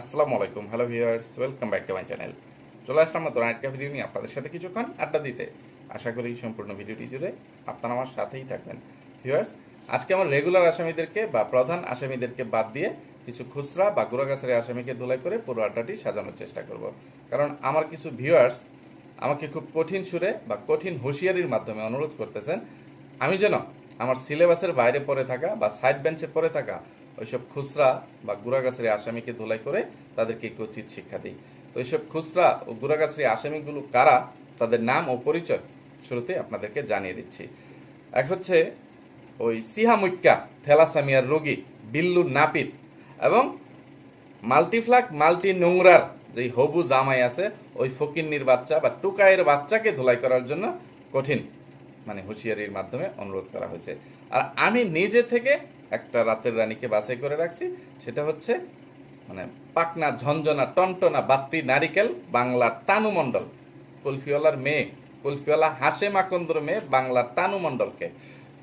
আসসালামু আলাইকুম, hello viewers, welcome back to my channel. চলে আসলাম নতুন আরেকটা ভিডিও নিয়ে আপনাদের সাথে কিছুক্ষণ আড্ডা দিতে। আশা করি সম্পূর্ণ ভিডিওটি জুড়ে আপনারা আমার সাথেই থাকবেন। ভিউয়ার্স, আজকে আমার রেগুলার আসামিদেরকে বা প্রধান আসামিদেরকে বাদ দিয়ে কিছু খুচরা বা গুড়াগাছের আসামিকে ধুলাই করে পুরো আড্ডাটি সাজানোর চেষ্টা করব। কারণ আমার কিছু ভিউয়ার্স আমাকে খুব কঠিন সুরে বা কঠিন হুঁশিয়ারির মাধ্যমে অনুরোধ করতেছেন, আমি যেন আমার সিলেবাসের বাইরে পড়ে থাকা বা সাইড বেঞ্চে পড়ে থাকা ওইসব খুচরা বা গুড়াগাছের আসামিকে ধুলাই করে তাদেরকে একটু উচিত শিক্ষা দিই। তো এইসব খুচরা ও গুড়াগাছের আসামিগুলো কারা, তাদের নাম ও পরিচয় শুরুতে আপনাদেরকে জানিয়ে দিচ্ছি। এক হচ্ছে ওই সিহামুক্কা থেলাসামিয়ার রোগী বিল্লু নাপিত এবং মাল্টিফ্লাক মাল্টি নোংরার যে হবু জামাই আছে, ওই ফকিন্নির বাচ্চা বা টুকাইয়ের বাচ্চাকে ধুলাই করার জন্য কঠিন মানে হুঁশিয়ারির মাধ্যমে অনুরোধ করা হয়েছে। আর আমি নিজে থেকে একটা রাতের রানীকে বাছাই করে রাখছি। সেটা হচ্ছে মানে পাকনা ঝঞ্ঝনা টনটনা বাত্তি নারিকেল বাংলার তানুমণ্ডল। কলফিওয়ালার মেয়ে, কুলফিওয়ালা হাসে মাকন্দর মেয়ে বাংলার তানুমণ্ডলকে।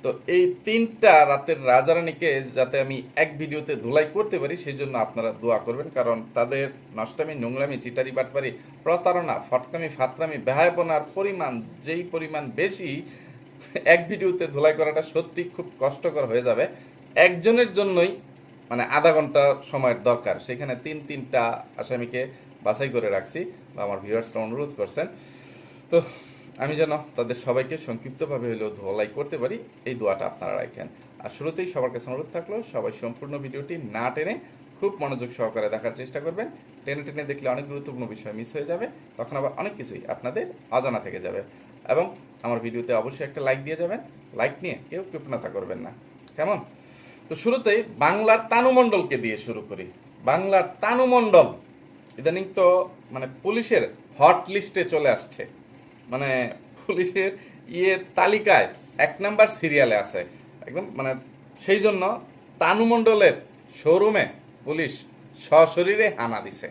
তো এই তিনটা রাতের রাজারানীকে যাতে আমি এক ভিডিওতে ধুলাই করতে পারি সেই জন্য আপনারা দোয়া করবেন, কারণ তাদের নষ্টামি, নোংরামি, চিটারি বাটপারি, প্রতারণা, ফটকামি, ফাতরামি, বেহায়পনার পরিমাণ, যেই পরিমাণ বেশি, এক ভিডিওতে ধুলাই করাটা সত্যি খুব কষ্টকর হয়ে যাবে। একজনের জন্যই মানে আধা ঘণ্টা সময়ের দরকার। সেখানে তিন, তিনটা আসামিকে বাছাই করে রাখছি বা আমার ভিউয়ার্সরা অনুরোধ করছেন। তো আমি যেন তাদের সবাইকে সংক্ষিপ্তভাবে হলেও ধোলাই করতে পারি, এই দোয়াটা আপনারা রাখেন। আর শুরুতেই সবার কাছে অনুরোধ থাকল, সবাই সম্পূর্ণ ভিডিওটি না টেনে খুব মনোযোগ সহকারে দেখার চেষ্টা করবেন। টেনে টেনে দেখলে অনেক গুরুত্বপূর্ণ বিষয় মিস হয়ে যাবে, তখন আবার অনেক কিছুই আপনাদের অজানা থেকে যাবে। এবং আমার ভিডিওতে অবশ্যই একটা লাইক দিয়ে যাবেন। লাইক নিয়ে কেউ কৃপণতা করবেন না। কেমন? তো শুরুতেই বাংলার তানুমণ্ডলকে দিয়ে শুরু করি। বাংলার তানুমণ্ডল ইদানিং তো মানে পুলিশের হট লিস্টে চলে আসছে। মানে পুলিশের ইয়ে তালিকায় এক নাম্বার সিরিয়ালে আছে। একদম মানে সেই জন্য তানুমণ্ডলের শোরুমে পুলিশ সশরীরে হানা দিছে।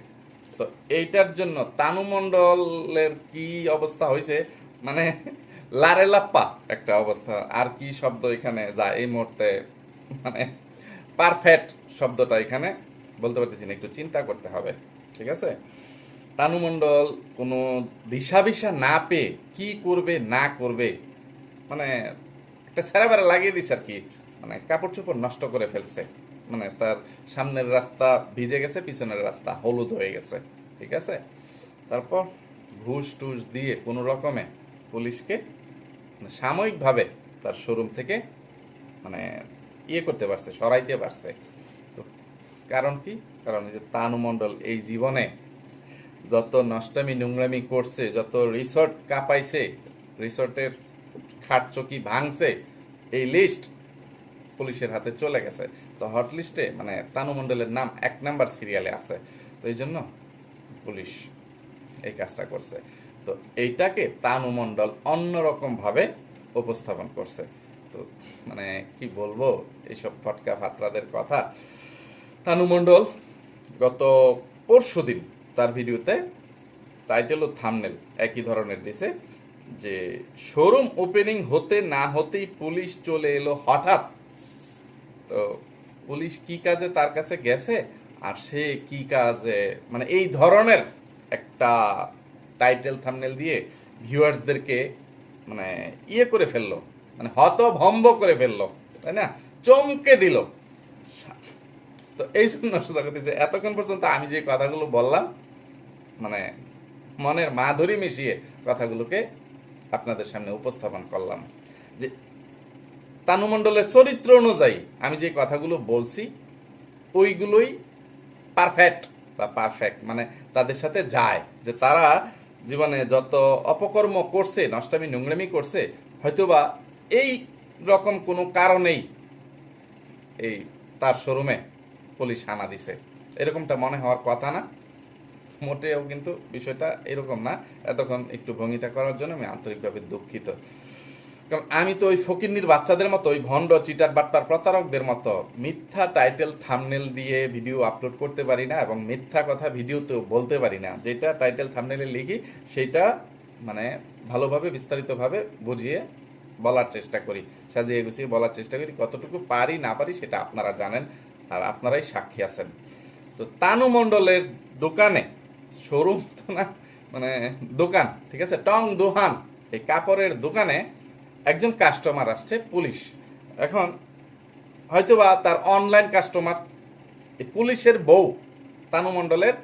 তো এইটার জন্য তানুমণ্ডলের কি অবস্থা হয়েছে মানে লারে লাপ্পা একটা অবস্থা। আর কি শব্দ এখানে যায় এই মুহূর্তে মানে পারফেক্ট শব্দটা এখানে বলতে পারতেছি না, একটু চিন্তা করতে হবে, ঠিক আছে? তানুমণ্ডল কোনো দিশা না পেয়ে কি করবে, না করবে মানে একটা বেড়া লাগিয়ে দিছে আর কি মানে কাপড় চোপড় নষ্ট করে ফেলছে মানে তার সামনের রাস্তা ভিজে গেছে, পিছনের রাস্তা হলুদ হয়ে গেছে, ঠিক আছে? তারপর ঘুষ টুস দিয়ে কোনো রকমে পুলিশকে সাময়িকভাবে তার শোরুম থেকে মানে ইয়ে করতে পারছে, সরাইতে পারছে। কারণ কি? কারণ যে তানুমণ্ডল, এই জীবনে যত নষ্টামি নোংরামি করছে, যত রিসর্ট কাঁপাইছে, রিসর্টের খাট চকি ভাঙছে, এই লিস্ট পুলিশের হাতে চলে গেছে। তো হট লিস্টে মানে তানুমণ্ডলের নাম এক নাম্বার সিরিয়ালে আছে। তো এই জন্য পুলিশ এই কাজটা করছে। তো এইটাকে তানুমণ্ডল অন্যরকম ভাবে উপস্থাপন করছে। তো মানে কি বলব, এইসব ফটকা ফাতরাদের কথা। তানুমণ্ডল গত পরশু দিন তার ভিডিওতে টাইটেল ও থামনেল একই ধরনের দিছে, যে শোরুম ওপেনিং হতে না হতেই পুলিশ চলে এলো হঠাৎ। তো পুলিশ কি কাজে তার কাছে গেছে? আর সে কি কাজে? মানে এই ধরনের একটা টাইটেল থামনেল দিয়ে ভিউয়ার্সদেরকে মানে ইয়ে করে ফেলল। মানে হতভম্ব করে ফেলল, তাই না? চমকে দিল। তো এই জন্য সোজা যে এতক্ষণ পর্যন্ত আমি যে কথাগুলো বললাম মানে মনের মাধুরী মিশিয়ে কথাগুলোকে আপনাদের সামনে উপস্থাপন করলাম যে তানুমণ্ডলের চরিত্র অনুযায়ী আমি যে কথাগুলো বলছি, ওইগুলোই পারফেক্ট বা পারফেক্ট মানে তাদের সাথে যায়। যে তারা জীবনে যত অপকর্ম করছে, নষ্টামি, নোংরামি করছে, হয়তোবা এই রকম কোনো কারণেই এই তার শোরুমে পুলিশ হানা দিছে। এরকমটা মনে হওয়ার কথা না। মোটেও কিন্তু বিষয়টা এরকম না। এতক্ষণ একটু ভঙ্গিতা করার জন্য আমি আন্তরিকভাবে দুঃখিত। কারণ আমি তো ওই ফকিরনির বাচ্চাদের মতো, ওই ভণ্ড, চিটার বাট্টার প্রতারকদের মতো মিথ্যা টাইটেল, থামনেল দিয়ে ভিডিও আপলোড করতে পারি না এবং মিথ্যা কথা ভিডিওতেও বলতে পারি না। যেটা টাইটেল, থামনেলে লিখি, সেটা মানে ভালোভাবে, বিস্তারিতভাবে বুঝিয়ে বলার চেষ্টা করি, সাজিয়ে গুছিয়ে বলার চেষ্টা করি, কতটুকু পারি, না পারি সেটা আপনারা জানেন আর আপনারাই সাক্ষী আছেন। তো তানু মণ্ডলের দোকানে, শোরুম তো না মানে দোকান, ঠিক আছে? টং দোহান, এই কাপড়ের দোকানে একজন কাস্টমার আসছে, পুলিশ। এখন হয়তোবা তার অনলাইন কাস্টমার এই পুলিশের বউ, তানু মণ্ডলের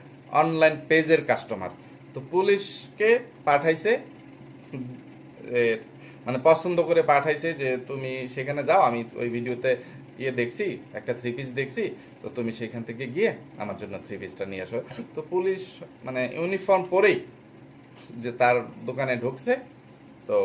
অনলাইন পেজের কাস্টমার তো পুলিশকে পাঠাইছে মানে পছন্দ করে পাঠাইছে যে তুমি সেখানে যাও, আমি ওই ভিডিওতে ইয়ে দেখছি, একটা থ্রি পিস দেখছি, তো তুমি সেখান থেকে গিয়ে আমার জন্য থ্রি পিসটা নিয়ে আসো। তো পুলিশ মানে ইউনিফর্ম পরেই যে তার দোকানে ঢুকছে, তো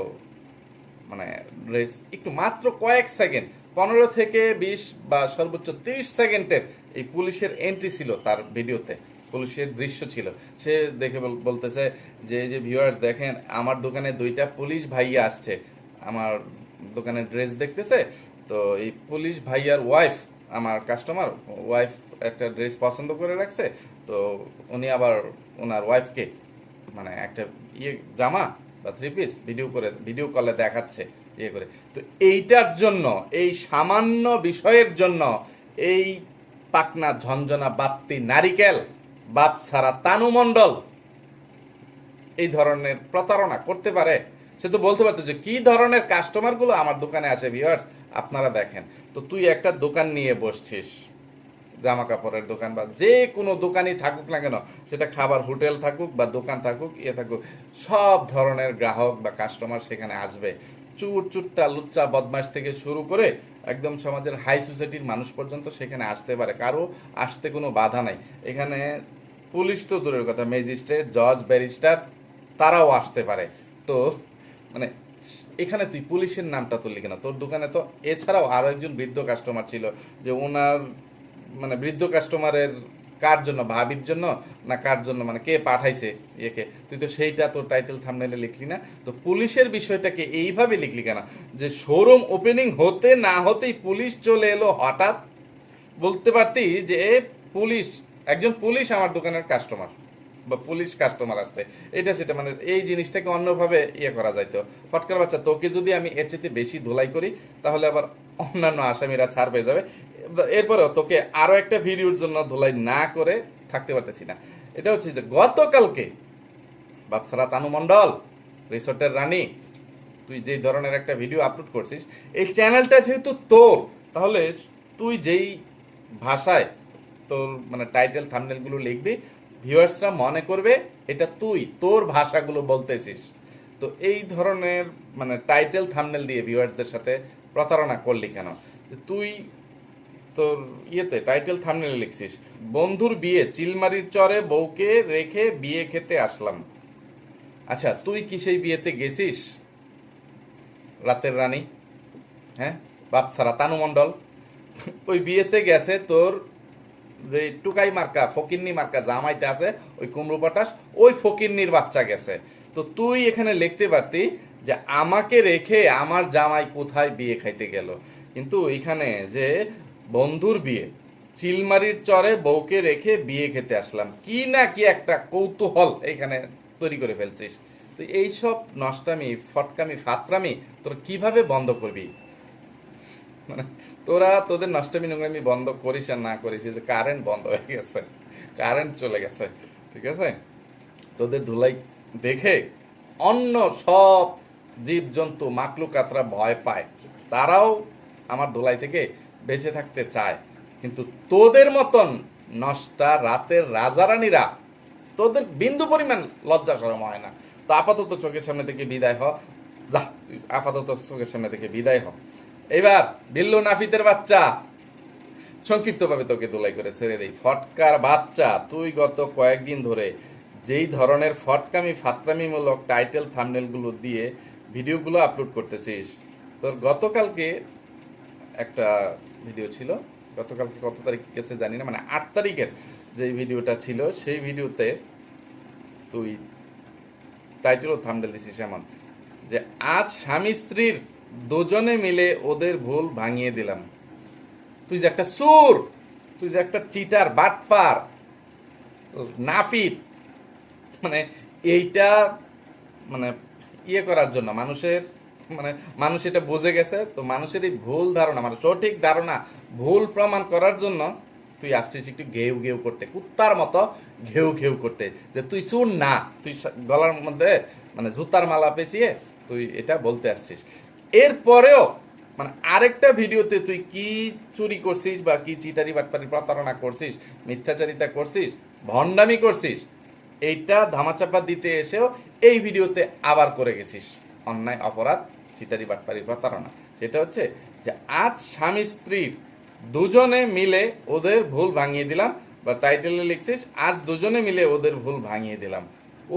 মানে ড্রেস একটু মাত্র কয়েক সেকেন্ড পনেরো থেকে বিশ বা সর্বোচ্চ তিরিশ সেকেন্ডের এই পুলিশের এন্ট্রি ছিল তার ভিডিওতে পুলিশের দৃশ্য ছিল। সে দেখে বলতেছে যে যে ভিউয়ার্স দেখেন, আমার দোকানে দুইটা পুলিশ ভাইয়া আসছে। আমার দোকানে ড্রেস দেখতেছে? তো এই পুলিশ ভাইয়ার ওয়াইফ আমার কাস্টমার ওয়াইফ একটা ড্রেস পছন্দ করে রাখছে। তো উনি আবার ওনার ওয়াইফকে মানে একটা ইয়ে জামা বা থ্রি পিস ভিডিও করে ভিডিও কলে দেখাচ্ছে ইয়ে করে। তো এইটার জন্য, এই সামান্য বিষয়ের জন্য, এই পাকনা ঝঞ্ঝনা বাপ্তি নারিকেল বাপ সারা তানুমণ্ডল এই ধরনের প্রতারণা করতে পারে। সে তো বলতে পারতো যে, কি ধরনের কাস্টমারগুলো আমার দোকানে আসে ভিউয়ার্স আপনারা দেখেন। তো তুই একটা দোকান নিয়ে বসছিস জামা কাপড়ের দোকান বা যে কোনো দোকানই থাকুক না কেন, সেটা খাবার হোটেল থাকুক বা দোকান থাকুক ইয়ে থাকুক, সব ধরনের গ্রাহক বা কাস্টমার সেখানে আসবে। চুর চুট্টা লুচ্চা বদমাস থেকে শুরু করে একদম সমাজের হাই সোসাইটির মানুষ পর্যন্ত সেখানে আসতে পারে। কারও আসতে কোনো বাধা নাই। এখানে পুলিশ তো দূরের কথা, ম্যাজিস্ট্রেট, জজ, ব্যারিস্টার, তারাও আসতে পারে। তো মানে এখানে তুই পুলিশের নামটা তুললি কেন? তোর দোকানে তো এছাড়াও আরও একজন বৃদ্ধ কাস্টমার ছিল যে ওনার মানে বৃদ্ধ কাস্টমারের কার জন্য, ভাবির জন্য না কার জন্য মানে কে পাঠাইছে একে? তুই তো সেইটা তোর টাইটেল থামনেলে লিখলি না। তো পুলিশের বিষয়টাকে এইভাবে লিখলি কেন? যে শোরুম ওপেনিং হতে না হতেই পুলিশ চলে এলো হঠাৎ। বলতে পারতি যে পুলিশ একজন পুলিশ আমার দোকানের কাস্টমার বা পুলিশ কাস্টমার আসছে। এটা সেটা মানে এই জিনিসটাকে অন্যভাবে ইয়ে করা যাইতো ফটকার বাচ্চা, তোকে যদি আমি এর চেয়ে বেশি ধুলাই করি, তাহলে আবার অন্যান্য আসামিরা ছাড় পেয়ে যাবে। এরপরেও তোকে আরও একটা ভিডিওর জন্য ধুলাই না করে থাকতে পারতেছি না। এটা হচ্ছে যে গতকালকে বাপসারা তানু মণ্ডল, রিসোর্টের রানী, তুই যেই ধরনের একটা ভিডিও আপলোড করছিস, এই চ্যানেলটা যেহেতু তোর, তাহলে তুই যেই ভাষায় তোর মানে টাইটেল থামনেলগুলো লিখবি ভিউয়ার্সরা মনে করবে এটা তুই, তোর ভাষাগুলো বলতেছিস। তো এই ধরনের মানে টাইটেল থামনেল দিয়ে ভিউয়ার্সদের সাথে প্রতারণা করলি কেন? তুই তোর ইয়েতে টাইটেল থামনেল লিখছিস, বন্ধুর বিয়ে, চিলমারির চরে বউকে রেখে বিয়ে খেতে আসলাম। আচ্ছা তুই কি সেই বিয়েতে গেছিস? রাতের রানী হ্যাঁ? বাপসারা, তানু মণ্ডল। ওই বিয়েতে গেছে তোর যে টুকাই মার্কা, ফকিন্নি মার্কা জামাইটা আছে, ওই কুমড়ো পটাশ, ওই ফকিন্নির বাচ্চা গেছে। তো তুই এখানে লিখতে পারতি যে আমাকে রেখে আমার জামাই কোথায় বিয়ে খাইতে গেল। কিন্তু এখানে যে বন্ধুর বিয়ে, চিলমারির চরে বউকে রেখে বিয়ে খেতে আসলাম। কি না কি একটা কৌতূহল এখানে তৈরি করে ফেলছিস। তো এইসব নষ্টামি, ফটকামি, ফাতরামি তোর কীভাবে বন্ধ করবি? মানে তোরা তোদের নষ্টমী নোংরামি বন্ধ করিস আর না করিস যে কারেন্ট বন্ধ হয়ে গেছে কারেন্ট চলে গেছে, ঠিক আছে? তোদের ধুলাই দেখে অন্য সব জীবজন্তু মাকলুকাতরা ভয় পায়। তারাও আমার ধুলাই থেকে বেঁচে থাকতে চায়। কিন্তু তোদের মতন নষ্টা, রাতের রাজারানীরা তোদের বিন্দু পরিমাণ লজ্জা সরম হয় না। তো আপাতত চোখের সামনে থেকে বিদায় হ। যা আপাতত চোখের সামনে থেকে বিদায় হ। এবার বিল্লু নাফিতের বাচ্চা। সংক্ষিপ্তভাবে তোকে দোলাই করে ছেড়ে দেই। ফটকার বাচ্চা, তুই গত কয়েকদিন ধরে যেই ধরনের ফটকামি, ফাতরামিমূলক টাইটেল, থামনেলগুলো দিয়ে ভিডিওগুলো আপলোড করতেছিস, তোর গতকালকে একটা ভিডিও ছিল, গতকালকে কত তারিখ গেছে জানি না মানে আট তারিখের যে ভিডিওটা ছিল, সেই ভিডিওতে তুই টাইটেল ও থামডেল দিছিস এমন যে, আজ স্বামী স্ত্রীর দুজনে মিলে ওদের ভুল ভাঙিয়ে দিলাম। তুই যে একটা সুর তুই যে একটা চিটার, বাটপার নাপিত মানে এইটা মানে ইয়ে করার জন্য মানুষের মানে মানুষ এটা বুঝে গেছে, তো মানুষের এই ভুল ধারণা মানে সঠিক ধারণা, ভুল প্রমাণ করার জন্য তুই আসছিস একটু ঘেউ ঘেউ করতে, কুত্তার মতো ঘেউ ঘেউ করতে, যে তুই চুন না, তুই গলার মধ্যে মানে জুতার মালা পেঁচিয়ে তুই এটা বলতে আসছিস। এরপরেও মানে আরেকটা ভিডিওতে তুই কি চুরি করছিস বা কি চিটারি বাটপারি প্রতারণা করছিস, মিথ্যাচারিতা করছিস, ভণ্ডামি করছিস, এইটা ধামাচাপা দিতে এসেও এই ভিডিওতে আবার করে গেছিস। অন্যায়, অপরাধ, চিটারি বাটপারি প্রতারণা। সেটা হচ্ছে যে আজ স্বামী স্ত্রীর দুজনে মিলে ওদের ভুল ভাঙিয়ে দিলাম, বা টাইটেলে লিখছিস, আজ দুজনে মিলে ওদের ভুল ভাঙিয়ে দিলাম।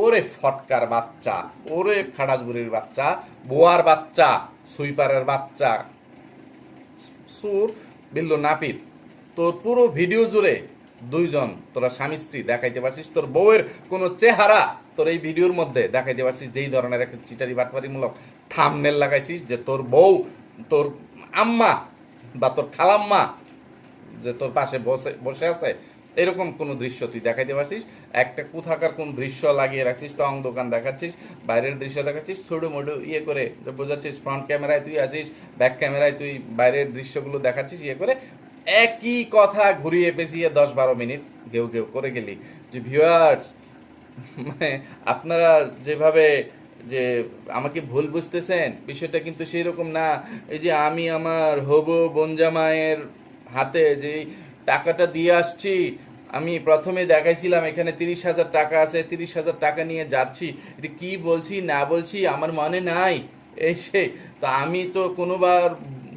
ওরে ফটকার বাচ্চা, ওরে খাড়াসবুড়ির বাচ্চা, বোয়ার বাচ্চা, সুইপারের বাচ্চা। সুর, বিল্লু নাপিত, তোর পুরো ভিডিও জুড়ে দুইজন তোরা স্বামী স্ত্রী দেখাইতে পারছিস, তোর বউয়ের কোনো চেহারা তোর এই ভিডিওর মধ্যে দেখাইতে পারছিস, যেই ধরনের একটা চিটারি বাটপারিমূলক থামনেল লাগাইছিস যে তোর বউ, তোর আম্মা বা তোর খালাম্মা যে তোর পাশে বসে বসে আছে এরকম কোনো দৃশ্য তুই দেখাইতে পারছিস? একটা কোথাকার কোন দৃশ্য লাগিয়ে রাখছিস, টং দোকান দেখাচ্ছিস, বাইরের দৃশ্য দেখাচ্ছিস, ছোটো মোটো ইয়ে করে বোঝাচ্ছিস ফ্রন্ট ক্যামেরায় তুই আছিস ব্যাক ক্যামেরায় তুই বাইরের দৃশ্যগুলো দেখাচ্ছিস ইয়ে করে একই কথা ঘুরিয়ে পেঁচিয়ে দশ বারো মিনিট ঘেউ ঘেউ করে গেলি। যে ভিউয়ার্স মানে আপনারা যেভাবে যে আমাকে ভুল বুঝতেছেন, বিষয়টা কিন্তু সেই রকম না। এই যে আমি আমার হবু বনজামায়ের হাতে যে টাকাটা দিয়ে আসছি। আমি প্রথমে দেখাইছিলাম, এখানে তিরিশ হাজার টাকা আছে, তিরিশ হাজার টাকা নিয়ে যাচ্ছি। এটা কি বলছি, না বলছি, আমার মনে নাই। এই সে তো আমি তো কোনোবার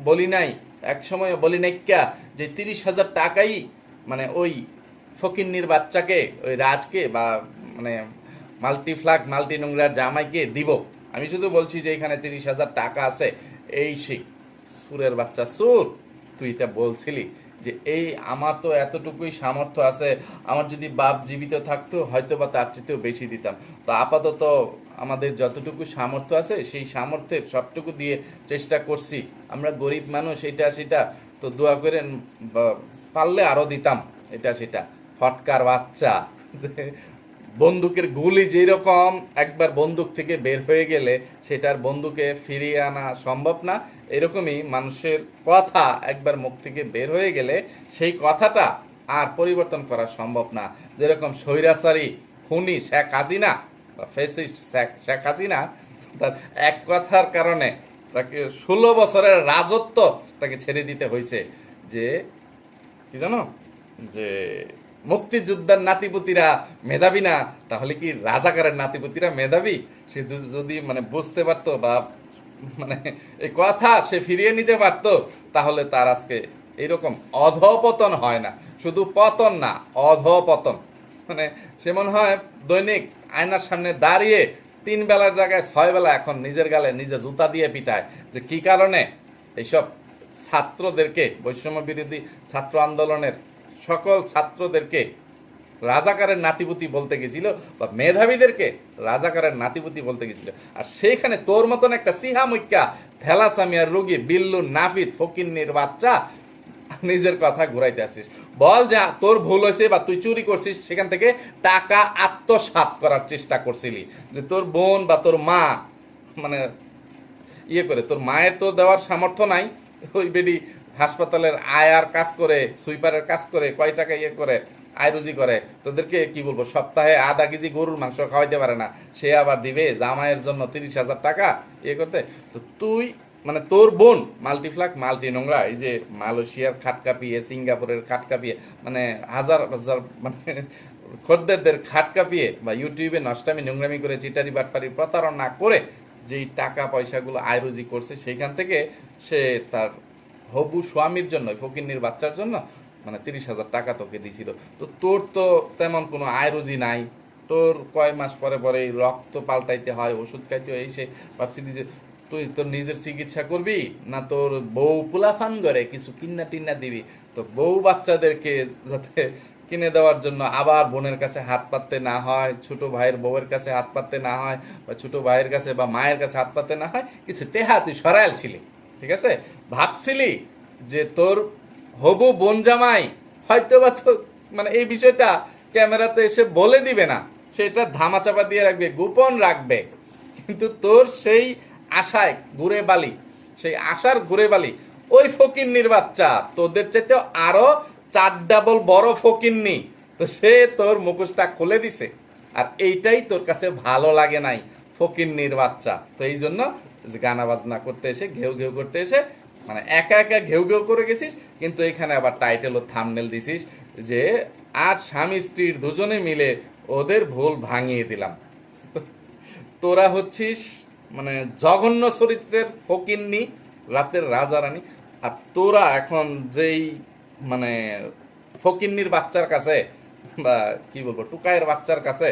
বলি নাই, এক সময় বলি নাই ক্যা, যে তিরিশ হাজার টাকাই মানে ওই ফকিন্নির বাচ্চাকে, ওই রাজকে বা মানে মাল্টিফ্লাক মাল্টি নোংরার জামাইকে দিব। আমি শুধু বলছি যে এখানে তিরিশ হাজার টাকা আছে। এই সেই সুরের বাচ্চা, সুর, তুই এটা বলছিলি। যে এই আমার তো এতটুকুই সামর্থ্য আছে, আমার যদি বাপ জীবিত থাকতো হয়তো বা তার চেয়েও বেশি দিতাম। তো আপাতত আমাদের যতটুকু সামর্থ্য আছে, সেই সামর্থ্যের সবটুকু দিয়ে চেষ্টা করছি। আমরা গরিব মানুষ, এটা সেটা, তো দোয়া করে পারলে আরও দিতাম, এটা সেটা। ফটকার বাচ্চা। বন্দুকের গুলি যেরকম একবার বন্দুক থেকে বের হয়ে গেলে সেটার বন্দুকে ফিরিয়ে আনা সম্ভব না, এরকমই মানুষের কথা একবার মুখ থেকে বের হয়ে গেলে সেই কথাটা আর পরিবর্তন করা সম্ভব না। যেরকম স্বৈরাচারী খুনি শেখ হাসিনা বা ফেসিস্ট শেখ শেখ হাসিনা, তার এক কথার কারণে তাকে ষোলো বছরের রাজত্ব তাকে ছেড়ে দিতে হয়েছে। যে, কি জানো? যে মুক্তিযোদ্ধার নাতিপুতিরা মেধাবী না, তাহলে কি রাজাকারের নাতিপুতিরা মেধাবী? সে যদি- মানে বুঝতে পারতো বা মানে এই কথা সে ফিরিয়ে নিতে পারতো, তাহলে তার আজকে এরকম অধপতন হয় না। শুধু পতন না, অধপতন। মানে সে মনে হয় দৈনিক আয়নার সামনে দাঁড়িয়ে তিন বেলার জায়গায় ছয় বেলা এখন নিজের গালে নিজে জুতা দিয়ে পিটায় যে কি কারণে এইসব ছাত্রদেরকে বৈষম্য বিরোধী ছাত্র আন্দোলনের সকল ছাত্রদেরকে রাজাকারের নাতিপুতি বলতে গেছিল বা মেধাবীদেরকে রাজাকারের নাতিপুতি বলতে গেছিল। আর সেইখানে তোর মতন একটা সিহামুক্কা থ্যালাসামিয়ার রোগী, বিল্লু, নাফিদ, ফকিন্নির বাচ্চা নিজের কথা ঘুরাইতে আসছিস। বল যা, তোর ভুল হয়েছে বা তুই চুরি করছিস, সেখান থেকে টাকা আত্মসাৎ করার চেষ্টা করছিলি। যে তোর বোন বা তোর মা মানে ইয়ে করে, তোর মায়ের তো দেওয়ার সামর্থ্য নাই, ওই বেডি হাসপাতালের আয়ার কাজ করে, সুইপারের কাজ করে, কয় টাকা ইয়ে করে, আয় রুজি করে, তোদেরকে কি বলব, সপ্তাহে আধা কেজি গরুর মাংস খাওয়াইতে পারে না। সে আবার দিবে জামাইয়ের জন্য তিরিশ হাজার টাকা ইয়ে করতে। তো তুই মানে তোর বোন, মাল্টিফ্লাক, মাল্টি নোংরা, এই যে মালয়েশিয়ার খাট কাঁপিয়ে সিঙ্গাপুরের খাট কাঁপিয়ে মানে হাজার হাজার মানে খদ্দেরদের খাট কাঁপিয়ে বা ইউটিউবে নষ্টামি, নোংরামি করে, চিটারি বাটপারি প্রতারণা করে, যেই টাকা পয়সাগুলো আয় রুজি করছে, সেইখান থেকে সে তার হবু স্বামীর জন্য, ফকিন্নির বাচ্চার জন্য মানে তিরিশ হাজার টাকা তোকে দিয়েছিল তো তোর তো তেমন কোনো আয় রুজি নাই। তোর কয় মাস পরে পরে রক্ত পাল্টাইতে হয়, ওষুধ খাইতে হয়, এই সে ভাবছিলি যে তুই তোর নিজের চিকিৎসা করবি না তোর বউ পুলাফান করে কিছু কিন্না টিন্না দিবি? তো বউ বাচ্চাদেরকে যাতে কিনে দেওয়ার জন্য আবার বোনের কাছে হাত পাততে না হয়, ছোট ভাইয়ের বউয়ের কাছে হাত পাততে না হয়, বা ছোট ভাইয়ের কাছে বা মায়ের কাছে হাত পাততে না হয়, কিছু টেহা তুই সরাইল ছিলি। ঠিক আছে? ভাবছিলি যে তোর হবু বোন জামাই হয়তো বা তো মানে এই বিষয়টা ক্যামেরাতে এসে বলে দিবে না, সেটা ধামাচাপা দিয়ে রাখবে, গোপন রাখবে। কিন্তু তোর সেই আশায় ঘুরে বালি, সেই আশার ঘুরে বালি, ওই ফকিন্নির বাচ্চা, তোদের চাইতেও আরও চার ডাবল বড় ফকিন্নি, তো সে তোর মুখোশটা খুলে দিছে। আর এইটাই তোর কাছে ভালো লাগে নাই, ফকিন্নির বাচ্চা। তো এই জন্য যে গানা বাজনা করতে এসে ঘেউ ঘেউ করতে এসে মানে একা একা ঘেউ ঘেউ করে গেছিস, কিন্তু এখানে আবার টাইটেল ও থামনেল দিছিস যে আজ স্বামী স্ত্রীর দুজনে মিলে ওদের ভুল ভাঙিয়ে দিলাম। তোরা হচ্ছিস মানে জঘন্য চরিত্রের ফকিন্নি, রাতের রাজা রানী, আর তোরা এখন যেই মানে ফকিন্নির বাচ্চার কাছে বা কি বলব টুকায়ের বাচ্চার কাছে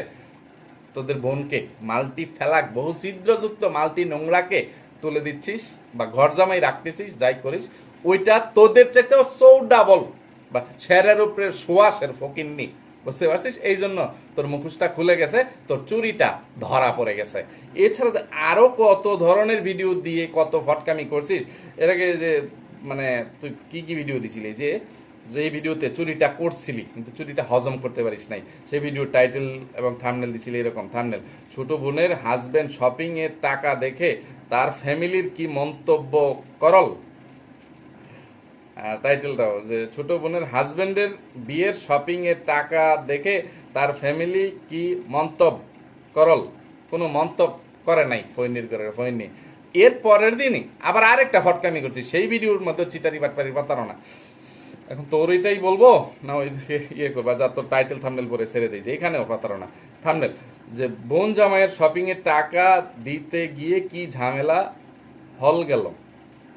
তোদের বোনকে মালটি ফেলাক, বহু ছিদ্রযুক্ত মাল্টি নোংরাকে তুলে দিচ্ছিস বা ঘর জামাই রাখতেছিস, যাই করিস, ওইটা তোদের চাইতেও সৌ ডাবল বা শেরের উপরে সোয়াশের ফকিন্নি। বুঝতে পারছিস? এই জন্য তোর মুখোশটা খুলে গেছে, তোর চুরিটা ধরা পড়ে গেছে। এছাড়া যে আরও কত ধরনের ভিডিও দিয়ে কত ফটকামি করছিস? এটাকে যে মানে তুই কি কি ভিডিও দিছিলি? যে যে ভিডিওতে চুরিটা করছিলি, কিন্তু চুরিটা হজম করতে পারিস নাই, সেই ভিডিও টাইটেল এবং থামনেল দিছিলি এরকম থামনেল ছোট বোনের হাজবেন্ড শপিং এর টাকা দেখে তার ফ্যামিলির কি মন্তব্য করল? টাইটেলটাও যে ছোট বোনের হাজবেন্ডের বিয়ের শপিং এর টাকা দেখে তার ফ্যামিলি কি মন্তব্য করল? কোনো মন্তব্য করে নাই ফৈনির করে ফৈনি এর পরের দিনই আবার আরেকটা ফটকামি করছি, সেই ভিডিওর মধ্যে চিটারি বাটপারি প্রতারণা। এখন তোর এটাই বলব? না, ওই ইয়ে করবা যা তোর টাইটেল থামনেল পরে ছেড়ে দিয়েছে। এখানেও প্রতারণা। থামনেল যে বোন জামাইয়ের শপিং এর টাকা দিতে গিয়ে কি ঝামেলা? হল গেল।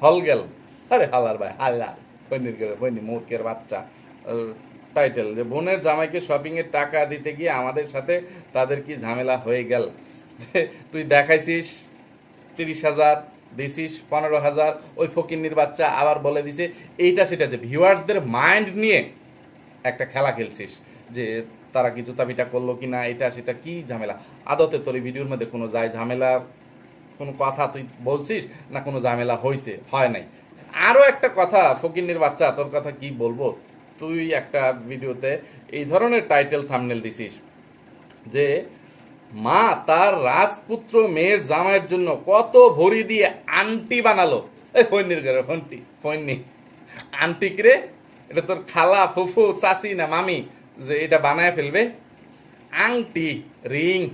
হল গেল। আরে হালার ভাই হাল্লার ফৈনির করে ফৈনি, মূর্খের বাচ্চা। টাইটেল যে বোনের জামাইকে শপিং এর টাকা দিতে গিয়ে আমাদের সাথে তাদের কি ঝামেলা হয়ে গেল? যে তুই দেখাইছিস তিরিশ হাজার দিছিস পনেরো হাজার। ওই ফকিন্নির বাচ্চা আবার বলে দিছে, এইটা সেটা যে ভিউয়ার্সদের মাইন্ড নিয়ে একটা খেলা খেলছিস, যে তারা কি জুতাপিটা করল কি না এটা সেটা কি ঝামেলা? আদতে তোর এই ভিডিওর মধ্যে কোনো যায় ঝামেলা, কোনো কথা তুই বলছিস না কোনো ঝামেলা হয়েছে হয় নাই? আরও একটা কথা, ফকিন্নির বাচ্চা, তোর কথা কি বলব? তুই একটা ভিডিওতে এই ধরনের টাইটেল থামনেল দিছিস, যে মা তার রাজপুত্র মেয়ের জামাইয়ের জন্য কত ভরি দিয়ে আন্টি বানালো। এই ফৈনির ঘরে ফন্টি ফৈনি আন্টি রে এটা তোর খালা, ফুফু, চাচি না মামি যে এটা বানায় ফেলবে? আংটি, রিং।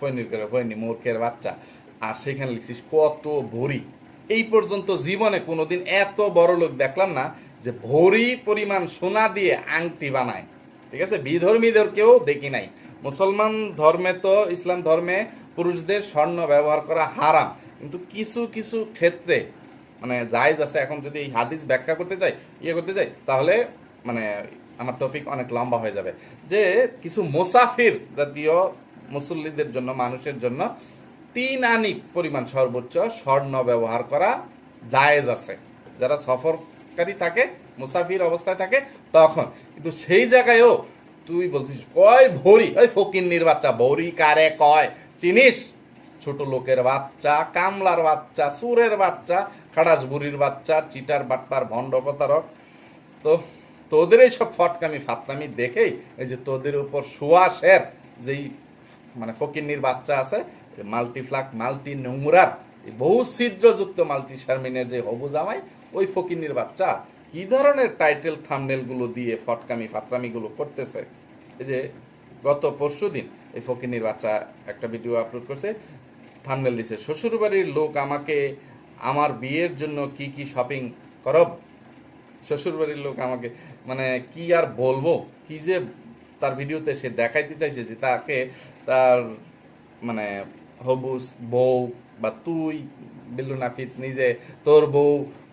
ফৈনির করে ফৈনি মূর্খের বাচ্চা। আর সেখানে লিখছিস কত ভরি। এই পর্যন্ত জীবনে কোনোদিন এত বড় লোক দেখলাম না যে ভরি পরিমাণ সোনা দিয়ে আংটি বানায়। ঠিক আছে? বিধর্মীদের কেউ দেখি নাই। মুসলমান ধর্মে তো, ইসলাম ধর্মে পুরুষদের স্বর্ণ ব্যবহার করা হারাম। কিন্তু কিছু কিছু ক্ষেত্রে মানে জায়েজ আছে, এখন যদি এই হাদিস ব্যাখ্যা করতে চাই ইয়ে করতে চাই, তাহলে মানে আমার টপিক অনেক লম্বা হয়ে যাবে। যে কিছু মুসাফির জাতীয় মুসল্লিদের জন্য, মানুষের জন্য তিন আনিক পরিমাণ সর্বোচ্চ স্বর্ণ ব্যবহার করা জায়েজ আছে। যারা সফরকারী থাকে, মুসাফির অবস্থায় থাকে, তখন। কিন্তু সেই জায়গায়ও তুই বলছিস, কয় ভরি? ওই ফকিন্নির বাচ্চা, ভরি কারে কয়? চিনিস? ছোট লোকের বাচ্চা, কামলার বাচ্চা, সুরের বাচ্চা খাড়াস বুড়ির বাচ্চা, চিটার, বাটপার, ভণ্ড প্রতারক। তো তোদের এই সব ফটকামি ফাতকামি দেখেই এই যে তোদের উপর সুয়াশের যেই মানে ফকিন্নির বাচ্চা আছে মাল্টিফ্লাক মাল্টি নোংরার বহু ছিদ্রযুক্ত মাল্টি শারমিনের যে হবু জামাই, ওই ফকিন্নির বাচ্চা কি ধরনের টাইটেল থামনেলগুলো দিয়ে ফটকামি, ফাতরামিগুলো করতেছে? এই যে গত পরশু দিন এই ফকিন্নির বাচ্চা একটা ভিডিও আপলোড করছে থামনেল দিছে, শ্বশুরবাড়ির লোক আমাকে আমার বিয়ের জন্য কি কি শপিং করব? শ্বশুরবাড়ির লোক আমাকে মানে কি আর বলব? কি যে তার ভিডিওতে সে দেখাইতে চাইছে যে তাকে তার মানে হবুস বউ বা তুই, বিল্লু নাফিত নিজে তোর বউ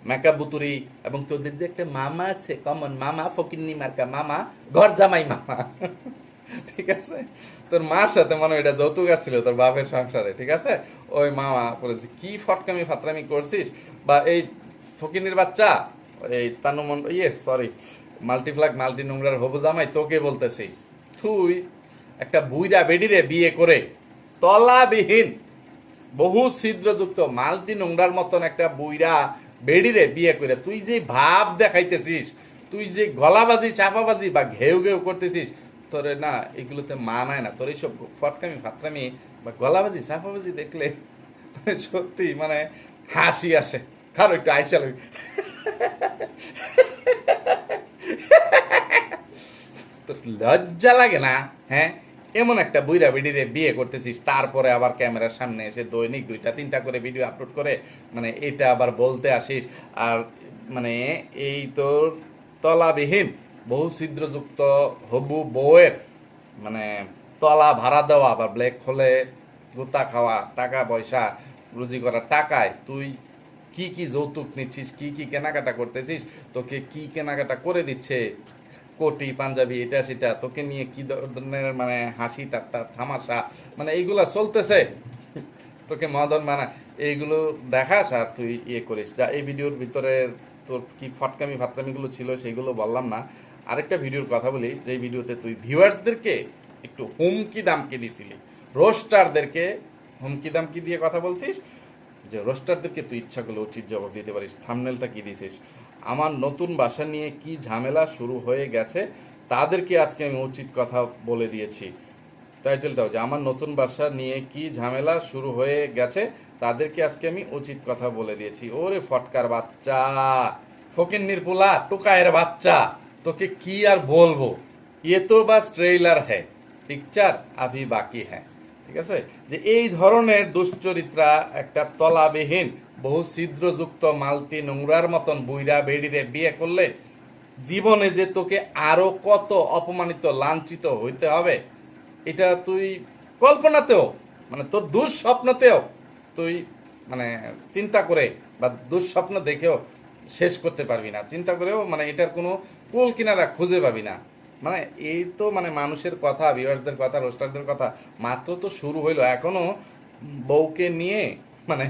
মেকা বুতুরি এবং তোদের যে একটা মামা আছে কমন মামা, ফকিন্নি মার্কা মামা, ঘর জামাই মামা। ঠিক আছে? তোর মার সাথে মনে এটা যৌতুক আসছিল, তোর বাপের সংসারে, ঠিক আছে? ওই মামা বলেছে, কি ফটকামি ফাতরামি করছিস? বা এই ফকিনির বাচ্চা, এই তানুমন ইয়ে সরি মাল্টিফ্লাক মাল্টি নোংরার হবু জামাই তোকে বলতেছি, তুই একটা বুইরা বেডিরে বিয়ে করে তলাবিহীন, বহু ছিদ্রযুক্ত, মাল্টি নোংরার মতন একটা বুইরা বেডিরে বিয়ে করে তুই যে ভাব দেখাইতেছিস, তুই যে গলাবাজি, চাপাবাজি বা ঘেউ ঘেউ করতেছিস, তোরে না, এগুলোতে মানায় না। তোর এইসব ফটকামি, ফাতরামি বা গলাবাজি, চাপাবাজি দেখলে সত্যি মানে হাসি আসে। কারও একটু আইসা লাগবে তোর লজ্জা লাগে না হ্যাঁ? এমন একটা বুইরা বেডিরে বিয়ে করতেছিস, তারপরে আবার ক্যামেরার সামনে এসে দৈনিক দুইটা, তিনটা করে ভিডিও আপলোড করে মানে এটা আবার বলতে আসিস। আর মানে এই তোর তলাবিহীন বহু ছিদ্রযুক্ত হবু বউয়ের মানে তলা ভাড়া দেওয়া বা ব্ল্যাক খোলে গুতা খাওয়া, টাকা পয়সা, রুজি করা টাকায় তুই কি কি যৌতুক নিচ্ছিস, কি কি কেনাকাটা করতেছিস, তোকে কি কেনাকাটা করে দিচ্ছে কোটি, পাঞ্জাবি, এটা সেটা, তোকে নিয়ে কি ধরনের মানে হাসি ঠাট্টা তামাশা মানে এইগুলা চলতেছে। তোকে মদন মানা, এইগুলো দেখাস আর তুই ইয়ে করিস। যা, এই ভিডিওর ভিতরে তোর কি ফটকামি, ফাটকামিগুলো ছিল সেইগুলো বললাম না। আরেকটা ভিডিওর কথা বলি যে ভিডিওতে তুই ভিউয়ার্সদেরকে একটু হুমকি দামকি দিছিলি। রোস্টারদেরকে হুমকি দামকি দিয়ে কথা বলছিস? যে, রোস্টারদেরকে তুই ইচ্ছা করলে উচিত জবাব দিতে পারিস। থামনেলটা কি দিছিস? আমার নতুন বাসা নিয়ে কি ঝামেলা শুরু হয়ে গেছে, তাদেরকে আজকে আমি উচিত কথা বলে দিয়েছি। টাইটেলটাও যে আমার নতুন বাসা নিয়ে কি ঝামেলা শুরু হয়ে গেছে, তাদেরকে আজকে আমি উচিত কথা বলে দিয়েছি। ওরে ফটকার বাচ্চা, ফকির নির্পুলা টোকায়ের বাচ্চা, তোকে কি আর বলব? ইয়ে তো বাস ট্রেইলার হ্যাঁ পিকচার আভি বাকি হ্যাঁ ঠিক আছে? যে এই ধরনের দুশ্চরিত্রা একটা তলাবিহীন বহু ছিদ্রযুক্ত মাল্টি নোংরার মতন বুইরা বেডিরে বিয়ে করলে জীবনে যে তোকে আরও কত অপমানিত, লাঞ্ছিত হইতে হবে, এটা তুই কল্পনাতেও মানে তোর দুঃস্বপ্নতেও তুই মানে চিন্তা করে বা দুঃস্বপ্ন দেখেও শেষ করতে পারবি না। চিন্তা করেও মানে এটার কোনো কুল কিনারা খুঁজে পাবি না। মানে এই তো মানে মানুষের কথা ভিউয়ার্সদের কথা রোস্টারদের কথা মাত্র তো শুরু হইল। এখনও বউকে নিয়ে মানে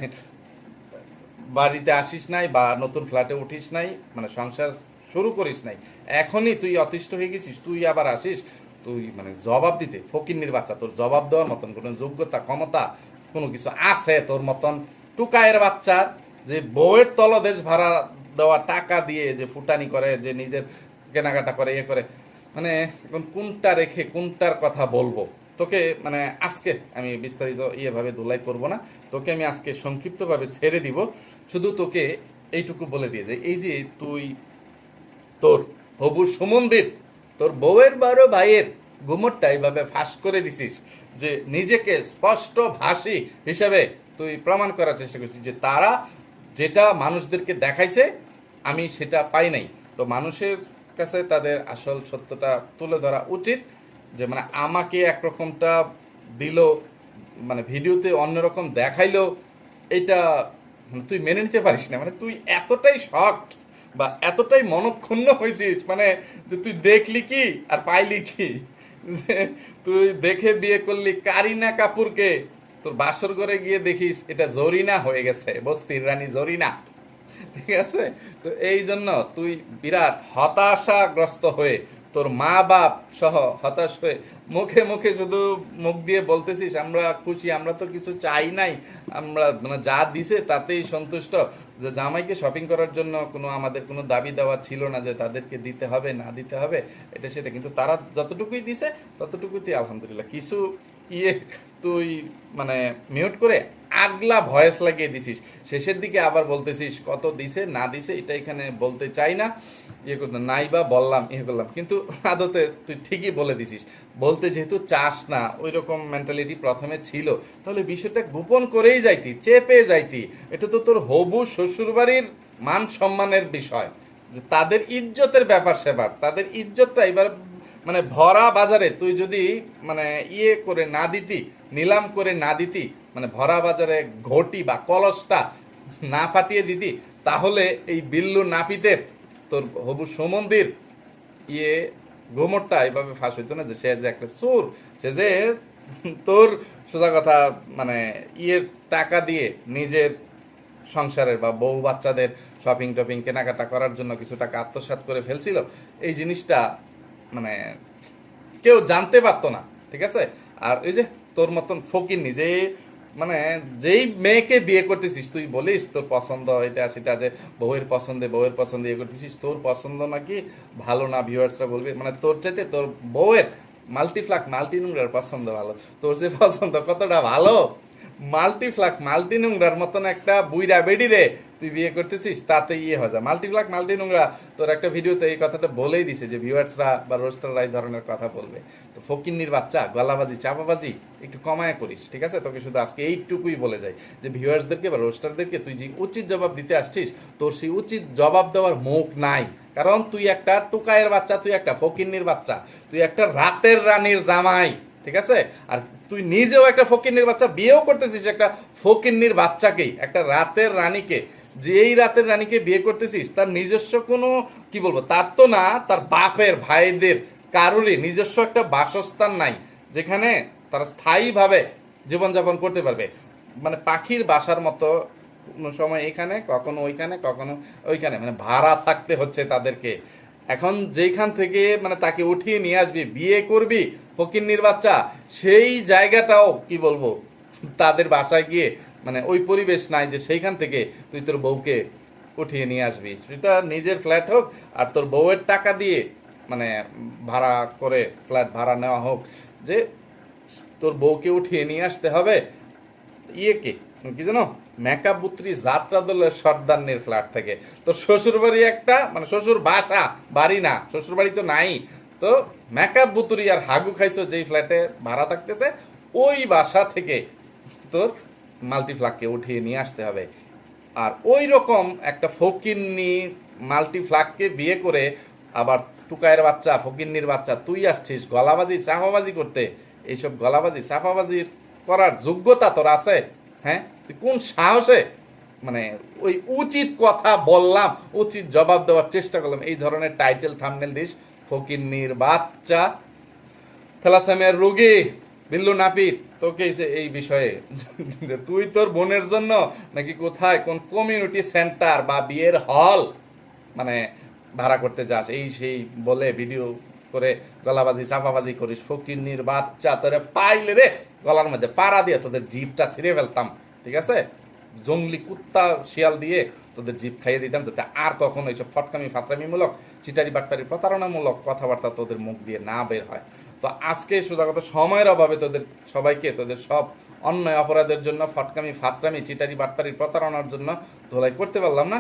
বাড়িতে আসিস নাই বা নতুন ফ্ল্যাটে উঠিস নাই মানে সংসার শুরু করিস নাই, এখনই তুই অতিষ্ঠ হয়ে গেছিস, তুই আবার আসিস, তুই মানে জবাব দিতে, ফকিন্নির বাচ্চা, তোর জবাব দেওয়ার মতন কোনো যোগ্যতা, ক্ষমতা কোনো কিছু আছে তোর মতন? টুকায়ের বাচ্চা যে বউয়ের তলদেশ ভাড়া দেওয়া টাকা দিয়ে যে ফুটানি করে, যে নিজের কেনাকাটা করে ইয়ে করে মানে এখন কোনটা রেখে কোনটার কথা বলব? তোকে মানে আজকে আমি বিস্তারিত ইয়েভাবে ধুলাই করব না, তোকে আমি আজকে সংক্ষিপ্তভাবে ছেড়ে দিব। শুধু তোকে এইটুকু বলে দিয়ে যে এই যে তুই, তোর হবু সুমন্দির, তোর বউয়ের বারো ভাইয়ের গুমরটা এইভাবে ফাঁস করে দিছিস যে নিজেকে স্পষ্ট ভাষী হিসেবে তুই প্রমাণ করার চেষ্টা করছিস যে তারা যেটা মানুষদেরকে দেখাইছে, আমি সেটা পাই নাই। তো মানুষের কাছে তাদের আসল সত্যটা তুলে ধরা উচিত যে মানে আমাকে একরকমটা দিল মানে ভিডিওতে অন্যরকম দেখাইলো, এটা তুই মেনে নিতে পারিস না মানে তুই এতটাই শক্ট বা এতটাই মনক্ষুণ্ণ হয়েছিস মানে যে তুই দেখলি কি আর পাইলি কি? তুই দেখে বিয়ে করলি কারিনা কাপুরকে, তোর বাসর ঘরে গিয়ে দেখিস এটা জরিনা হয়ে গেছে, বস্তির রানী জরিনা। ঠিক আছে? তো এই জন্য তুই বিরাট হতাশাগ্রস্ত হয়ে তোর মা বাপ সহ হতাশ হয়ে মুখে মুখে শুধু মুখ দিয়ে বলতেছিস, আমরা খুশি, আমরা তো কিছু চাই নাই, আমরা মানে যা দিছে তাতেই সন্তুষ্ট। যে জামাইকে শপিং করার জন্য কোনো আমাদের কোনো দাবি দেওয়া ছিল না যে তাদেরকে দিতে হবে, না দিতে হবে, এটা সেটা। কিন্তু তারা যতটুকুই দিছে ততটুকুই আলহামদুলিল্লাহ। কিছু ইয়ে তুই মানে মিউট করে আগলা ভয়েস লাগিয়ে দিছিস। শেষের দিকে আবার বলতেছিস, কত দিছে, না দিছে, এটা এখানে বলতে চাই না। ইয়ে করতে নাই বা, বললাম। ইয়ে করলাম। কিন্তু আদতে তুই ঠিকই বলে দিছিস, বলতে যেহেতু চাস না ওই রকম মেন্টালিটি প্রথমে ছিল। তাহলে বিষয়টা গোপন করেই যাইতি, চেপে যাইতি। এটা তো তোর হবু শ্বশুরবাড়ির মান সম্মানের বিষয়, যে তাদের ইজ্জতের ব্যাপার সেবার তাদের ইজ্জতটা এবার মানে ভরা বাজারে তুই যদি মানে ইয়ে করে না দিতি, নিলাম করে না দিতি মানে ভরা বাজারে ঘটি বা কলসটা না ফাটিয়ে দিতি, তাহলে এই বিল্লু নাপিতের, তোর হবু সমন্দির ইয়ে গোমরটা এভাবে ফাঁস হইতো না যে সে যে একটা চোর, সে যে তোর সোজা কথা মানে ইয়ের টাকা দিয়ে নিজের সংসারের বা বউ বাচ্চাদের শপিং টপিং কেনাকাটা করার জন্য কিছু টাকা আত্মসাৎ করে ফেলছিল। এই জিনিসটা মানে কেউ জানতে পারতো না, ঠিক আছে? আর ওই যে তোর মতন ফকির নিজে মানে যেই মেয়েকে বিয়ে করতেছিস, তুই বলিস তোর পছন্দ এটা সেটা যে বউয়ের পছন্দে বউয়ের পছন্দে ইয়ে করতেছিস, তোর পছন্দ নাকি ভালো না ভিউয়ার্সরা বলবে মানে তোর চাইতে তোর বউয়ের মাল্টিফ্লাক মাল্টি নোংরার পছন্দ ভালো, তোর যে পছন্দ কতটা ভালো মাল্টিফ্লাক মাল্টি নোংরার মতন একটা বুইরা বেডি রে তুই বিয়ে করতেছিস তাতে ইয়ে হয়ে যায় মাল্টিপ্লাক মাল্টি নোংরা। তোর একটা ভিডিওতে এই কথাটা বলেই দিছে যে ভিউয়ার্সরা বা রোস্টাররা এই ধরনের কথা বলবে। তো ফকিন্নির বাচ্চা, গলাবাজি, চাপাবাজি একটু কমায় করিস, ঠিক আছে? তোকে শুধু আজকে এইটুকুই বলে যাই যে ভিউয়ার্সদেরকে বা রোস্টারদেরকে তুই যে উচিত জবাব দিতে আসছিস, তোর সেই উচিত জবাব দেওয়ার মুখ নাই। কারণ তুই একটা টুকায়ের বাচ্চা, তুই একটা ফকিন্নির বাচ্চা, তুই একটা রাতের রানীর জামাই, ঠিক আছে? আর তুই নিজেও একটা ফকিন্নির বাচ্চা, বিয়েও করতেছিস একটা ফকিন্নির বাচ্চাকেই, একটা রাতের রানীকে। যে এই রাতের রানীকে বিয়ে করতেছিস, তার নিজস্ব কোনো, কি বলব, তার তো না, তার বাপের, ভাইদের, কারোরই নিজস্ব একটা বাসস্থান নাই, যেখানে তারা স্থায়ীভাবে জীবনযাপন করতে পারবে। মানে পাখির বাসার মতো কোনো সময় এখানে, কখনো ওইখানে কখনো ওইখানে। মানে ভাড়া থাকতে হচ্ছে তাদেরকে। এখন যেখান থেকে মানে তাকে উঠিয়ে নিয়ে আসবি, বিয়ে করবি, ফকিন্নির বাচ্চা, সেই জায়গাটাও, কি বলব, তাদের বাসায় গিয়ে মানে ওই পরিবেশ নাই যে সেইখান থেকে তুই তোর বউকে উঠিয়ে নিয়ে আসবি। সেটা নিজের ফ্ল্যাট হোক আর তোর বউয়ের টাকা দিয়ে মানে ভাড়া করে ফ্ল্যাট ভাড়া নেওয়া হোক, যে তোর বউকে উঠিয়ে নিয়ে আসতে হবে ইয়ে কে? জানো? মেকআপ বুত্রি যাত্রা দলের সর্দারনির ফ্ল্যাট থেকে। তোর শ্বশুর বাড়ি একটা মানে শ্বশুর বাসা, বাড়ি না শ্বশুর বাড়ি তো নাই। তো মেকআপ বুতুরি আর হাগু খাইছো যেই ফ্ল্যাটে ভাড়া থাকতেছে, ওই বাসা থেকে তোর মাল্টিফ্লাককে উঠিয়ে নিয়ে আসতে হবে। আর ওই রকম একটা ফকিন্নি মাল্টিফ্লাককে বিয়ে করে আবার টুকায়ের বাচ্চা, ফকিন্নির বাচ্চা, তুই আসছিস গলাবাজি চাপাবাজি করতে। এইসব গলাবাজি চাপাবাজি করার যোগ্যতা তোর আছে? হ্যাঁ? তুই কোন সাহসে? মানে ওই উচিত কথা বললাম, উচিত জবাব দেওয়ার চেষ্টা করলাম। এই ধরনের টাইটেল থামনেল দিস, ফকিন্নির বাচ্চা, থ্যালাসেমিয়ার রোগী। বিল্লু, নাপিত, তোকে এই- বিষয়ে তুই তোর বোনের জন্য নাকি কোথায়, কোন কমিউনিটি সেন্টার বা বিয়ের হল মানে ভাড়া করতে যাস? এই সেই বলে ভিডিও করে গলাবাজি, চাপাবাজি করিস। ফকিন্নির বাচ্চা তোরে পাইলে রে, গলার মধ্যে পাড়া দিয়ে তোদের জিপটা ছিঁড়ে ফেলতাম, ঠিক আছে? জঙ্গলি কুত্তা শিয়াল দিয়ে তোদের জিপ খাইয়ে দিতাম, যাতে আর কখনো এইসব ফটকামি ফাতরামিমূলক চিটারি বাট্টারি প্রতারণামূলক কথাবার্তা তোদের মুখ দিয়ে না বের হয়। তো আজকে সোজা কথা সময়ের অভাবে তোদের সবাইকে, তোদের সব অন্যায় অপরাধের জন্য ফটকামি, ফাতরামি, চিটারি বাট্টারি প্রতারণার জন্য ধোলাই করতে পারলাম না।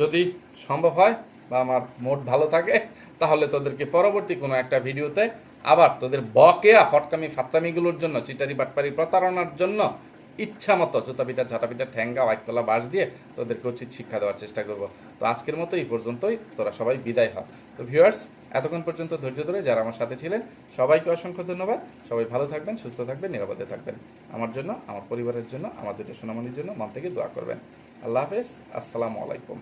যদি সম্ভব হয় বা আমার মোড ভালো থাকে, তাহলে তোদেরকে পরবর্তী কোনো একটা ভিডিওতে আবার তোদের বকেয়া ফটকামি, ফাতরামিগুলোর জন্য, চিটারি বাটপারি প্রতারণার জন্য ইচ্ছা মতো জুতা পিঠা ঠ্যাঙ্গা, হোয়াইট কলা বাস দিয়ে তোদেরকে উচিত শিক্ষা দেওয়ার চেষ্টা করব। তো আজকের মতো এই পর্যন্তই। তোরা সবাই বিদায় হ। তো ভিউয়ার্স এতক্ষণ পর্যন্ত ধৈর্য ধরে যারা আমার সাথে ছিলেন, সবাইকে অসংখ্য ধন্যবাদ। সবাই ভালো থাকবেন, সুস্থ থাকবেন, নিরাপদে থাকবেন। আমার জন্য, আমার পরিবারের জন্য, আমার দুটো সোনামণির জন্য মন থেকে দোয়া করবেন। আল্লাহ হাফেজ, আসসালামু আলাইকুম।